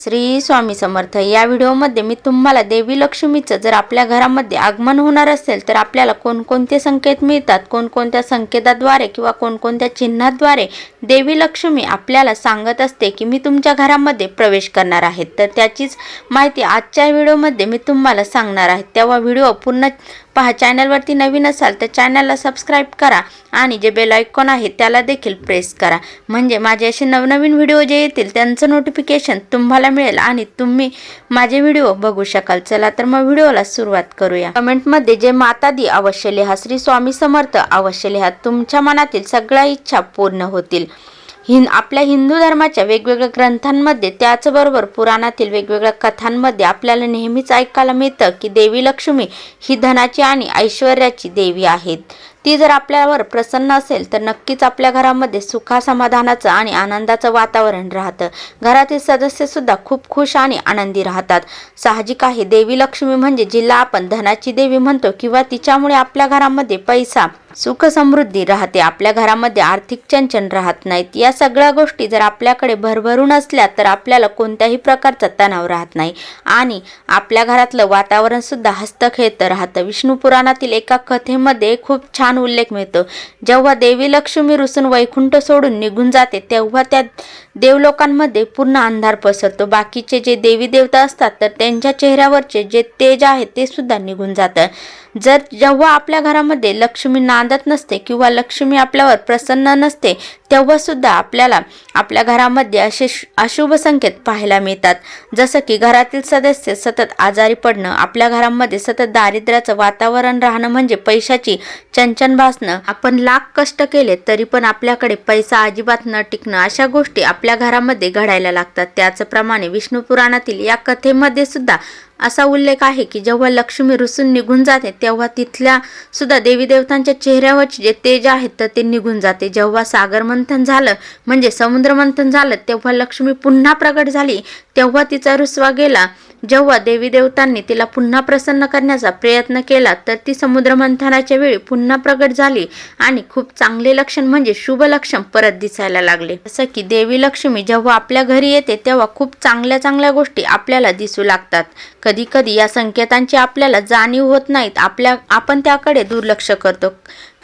श्री स्वामी समर्थ. या व्हिडिओमध्ये मी तुम्हाला देवी लक्ष्मीचं जर आपल्या घरामध्ये आगमन होणार असेल तर आपल्याला कोणकोणते संकेत मिळतात? कोणकोणत्या संकेताद्वारे किंवा कोणकोणत्या चिन्हाद्वारे देवी लक्ष्मी आपल्याला सांगत असते की मी तुमच्या घरामध्ये प्रवेश करणार आहे? तर त्याचीच माहिती आजच्या व्हिडिओमध्ये मी तुम्हाला सांगणार आहे. तेव्हा व्हिडिओ पूर्ण पहा चॅनलवरती नवीन असाल तर चॅनलला सबस्क्राईब करा आणि जे बेल आयकॉन आहे त्याला देखील प्रेस करा. म्हणजे माझे असे नवनवीन व्हिडिओ जे येतील त्यांचं नोटिफिकेशन तुम्हाला मिळेल आणि तुम्ही माझे व्हिडिओ बघू शकाल. चला तर मग व्हिडिओला सुरुवात करूया. कमेंटमध्ये जे माता दी अवश्य लिहा श्री स्वामी समर्थ अवश्य लिहा तुमच्या मनातील सगळ्या इच्छा पूर्ण होतील. हिं आपल्या हिंदू धर्माच्या वेगवेगळ्या ग्रंथांमध्ये त्याचबरोबर पुराणातील वेगवेगळ्या कथांमध्ये आपल्याला नेहमीच ऐकायला मिळतं की देवी लक्ष्मी ही धनाची आणि ऐश्वर्याची देवी आहेत. ती जर आपल्यावर प्रसन्न असेल तर नक्कीच आपल्या घरामध्ये सुखा समाधानाचं आणि आनंदाचं वातावरण राहतं. घरातील सदस्यसुद्धा खूप खुश आणि आनंदी राहतात. साहजिक आहे देवी लक्ष्मी म्हणजे जिला आपण धनाची देवी म्हणतो किंवा तिच्यामुळे आपल्या घरामध्ये पैसा सुख समृद्धी राहते. आपल्या घरामध्ये आर्थिक चंचन राहत नाहीत. या सगळ्या गोष्टी जर आपल्याकडे भरभरून असल्या तर आपल्याला कोणत्याही प्रकारचा तणाव राहत नाही. आणि आपल्या घरातलं वातावरणसुद्धा हस्तखेत हस्तखेळतं राहतं. विष्णू पुराणातील एका कथेमध्ये खूप छान उल्लेख मिळतो. जेव्हा देवी लक्ष्मी रुसून वैकुंठ सोडून निघून जाते तेव्हा त्या देवलोकांमध्ये पूर्ण अंधार पसरतो. बाकीचे जे देवी देवता असतात तर त्यांच्या चेहऱ्यावरचे जे तेज आहे ते सुद्धा निघून जातं. जर जेव्हा आपल्या घरामध्ये लक्ष्मी नांदत नसते किंवा लक्ष्मी आपल्यावर प्रसन्न नसते तेव्हा सुद्धा आपल्याला आपल्या घरामध्ये असे अशुभ संकेत पाहायला मिळतात. जसं की घरातील सदस्य सतत आजारी पडणं आपल्या घरामध्ये सतत दारिद्र्याचं वातावरण राहणं म्हणजे पैशाची चंचन भासणं. आपण लाख कष्ट केले तरी पण आपल्याकडे पैसा अजिबात न टिकणं अशा गोष्टी आपल्या घरामध्ये घडायला लागतात. त्याचप्रमाणे विष्णू पुराणातील या कथेमध्ये सुद्धा असा उल्लेख आहे की जेव्हा लक्ष्मी रुसून निघून जाते तेव्हा तिथल्या सुद्धा देवी देवतांच्या चेहऱ्यावरचे जे तेज आहेत तर ते निघून जाते. जेव्हा सागर मंथन झालं म्हणजे समुद्र मंथन झालं तेव्हा लक्ष्मी पुन्हा प्रगट झाली. तेव्हा तिचा रुसवा गेला. जेव्हा देवी देवतांनी तिला पुन्हा प्रसन्न करण्याचा प्रयत्न केला तर ती समुद्र मंथनाच्या वेळी पुन्हा प्रगट झाली आणि खूप चांगले लक्षण म्हणजे शुभ लक्षण परत दिसायला लागले. जसं की देवी लक्ष्मी जेव्हा आपल्या घरी येते तेव्हा खूप चांगल्या चांगल्या गोष्टी आपल्याला दिसू लागतात. कधी कधी या संकेतांची आपल्याला जाणीव होत नाहीत. आपल्या आपण त्याकडे दुर्लक्ष करतो.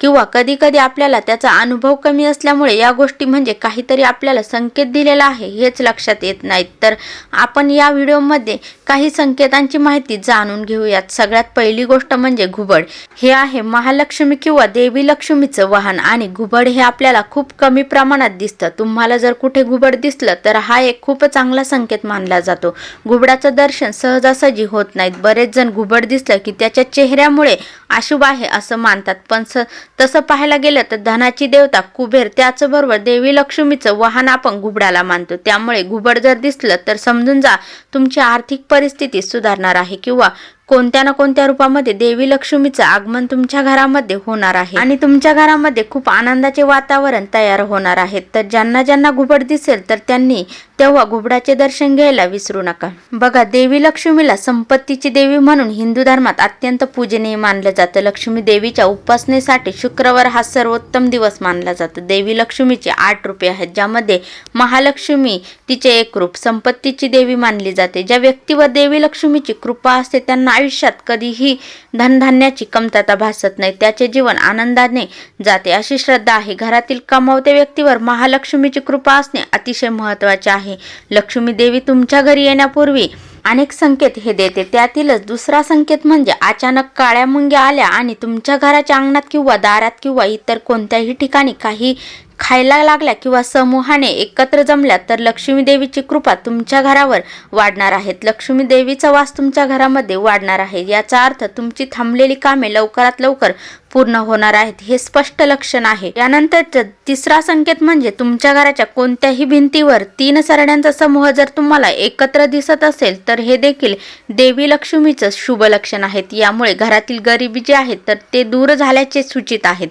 किंवा कधी कधी आपल्याला त्याचा अनुभव कमी असल्यामुळे या गोष्टी म्हणजे काहीतरी आपल्याला संकेत दिलेला आहे हेच लक्षात येत नाहीत. तर आपण या व्हिडिओमध्ये काही संकेतांची माहिती जाणून घेऊयात. सगळ्यात पहिली गोष्ट म्हणजे घुबड. हे आहे महालक्ष्मी किंवा देवी लक्ष्मीचं वाहन आणि घुबड हे आपल्याला खूप कमी प्रमाणात दिसतं. तुम्हाला जर कुठे घुबड दिसलं तर हा एक खूप चांगला संकेत मानला जातो. घुबडाचं दर्शन सहजासहजी होत नाहीत. बरेच जण घुबड दिसलं की त्याच्या चेहऱ्यामुळे अशुभ आहे असं मानतात. पण स तसं पाहायला गेलं तर धनाची देवता कुबेर त्याचबरोबर देवी लक्ष्मीचं वाहन आपण घुबडाला मानतो. त्यामुळे घुबड जर दिसलं तर समजून जा तुमची आर्थिक परिस्थिती सुधारणार आहे किंवा कोणत्या ना कोणत्या रूपामध्ये देवी लक्ष्मीचं आगमन तुमच्या घरामध्ये होणार आहे. आणि तुमच्या घरामध्ये खूप आनंदाचे वातावरण तयार होणार आहे. तर ज्यांना ज्यांना घुबड दिसेल तर त्यांनी तेव्हा घुबडाचे दर्शन घ्यायला विसरू नका. बघा देवी लक्ष्मीला संपत्तीची देवी म्हणून हिंदू धर्मात अत्यंत पूजनीय मानलं जातं. लक्ष्मी देवीच्या उपासनेसाठी शुक्रवार हा सर्वोत्तम दिवस मानला जातो. देवी लक्ष्मीचे आठ रूपे आहेत ज्यामध्ये महालक्ष्मी तिचे एक रूप संपत्तीची देवी मानली जाते. ज्या व्यक्तीवर देवी लक्ष्मीची कृपा असते त्यांना आयुष्यात कधीही धनधान्याची कमतरता भासत नाही. त्याचे जीवन आनंदाने जाते. अशी श्रद्धा आहे. घरातील कमावत्या व्यक्तीवर महालक्ष्मीची कृपा असणे अतिशय महत्त्वाचे आहे. लक्ष्मी देवी तुमच्या घरी येण्यापूर्वी अनेक संकेत हे देते. त्यातीलच दुसरा संकेत म्हणजे अचानक काळ्या मुंग्या आल्या आणि तुमच्या घराच्या अंगणात किंवा दारात किंवा इतर कोणत्याही ठिकाणी काही खायला लागल्या किंवा समूहाने एकत्र जमल्या तर लक्ष्मी देवीची कृपा तुमच्या घरावर वाढणार आहेत. लक्ष्मी देवीचा वास तुमच्या घरामध्ये वाढणार आहे. याचा अर्थ तुमची थांबलेली कामे लवकरात लवकर पूर्ण होणार आहेत हे स्पष्ट लक्षण आहे. यानंतर तिसरा संकेत म्हणजे तुमच्या घराच्या कोणत्याही भिंतीवर तीन सरण्यांचा समूह जर तुम्हाला एकत्र दिसत असेल तर हे देखील देवी लक्ष्मीचं शुभ लक्षण आहेत. यामुळे घरातील गरिबी जे आहेत तर ते दूर झाल्याचे सूचित आहेत.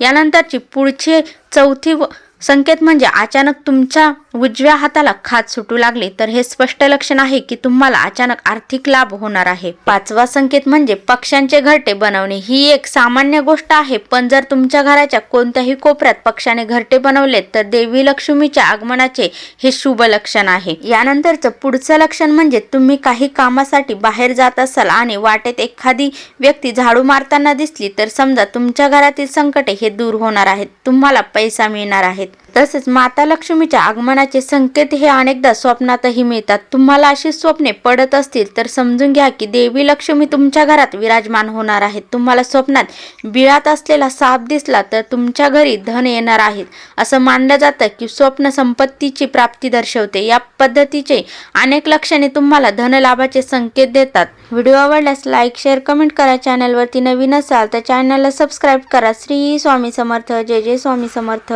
यानंतरची पुढचे चौथी व- संकेत म्हणजे अचानक तुमच्या उजव्या हाताला खात सुटू लागली तर हे स्पष्ट लक्षण आहे की तुम्हाला अचानक आर्थिक लाभ होणार आहे. पाचवा संकेत म्हणजे पक्ष्यांचे घरटे बनवणे. ही एक सामान्य गोष्ट आहे पण जर तुमच्या घराच्या कोणत्याही कोपऱ्यात पक्षाने घरटे बनवले तर देवी लक्ष्मीच्या आगमनाचे हे शुभ लक्षण आहे. यानंतरचं पुढचं लक्षण म्हणजे तुम्ही काही कामासाठी बाहेर जात असाल आणि वाटेत एखादी व्यक्ती झाडू मारताना दिसली तर समजा तुमच्या घरातील संकटे हे दूर होणार आहेत. तुम्हाला पैसा मिळणार आहेत. तसेच माता लक्ष्मीच्या आगमनाचे संकेत हे अनेकदा स्वप्नातही मिळतात. तुम्हाला अशी स्वप्ने पडत असतील तर समजून घ्या की देवी लक्ष्मी तुमच्या घरात विराजमान होणार आहेत. तुम्हाला स्वप्नात बिळात असलेला साप दिसला तर तुमच्या घरी धन येणार आहेत. असं मानलं जातं की स्वप्न संपत्तीची प्राप्ती दर्शवते. या पद्धतीचे अनेक लक्षणे तुम्हाला धनलाभाचे संकेत देतात. व्हिडिओ आवडल्यास लाईक शेअर कमेंट करा. चॅनलवरती नवीन असाल तर चॅनलला सबस्क्राईब करा. श्री स्वामी समर्थ. जय जय स्वामी समर्थ.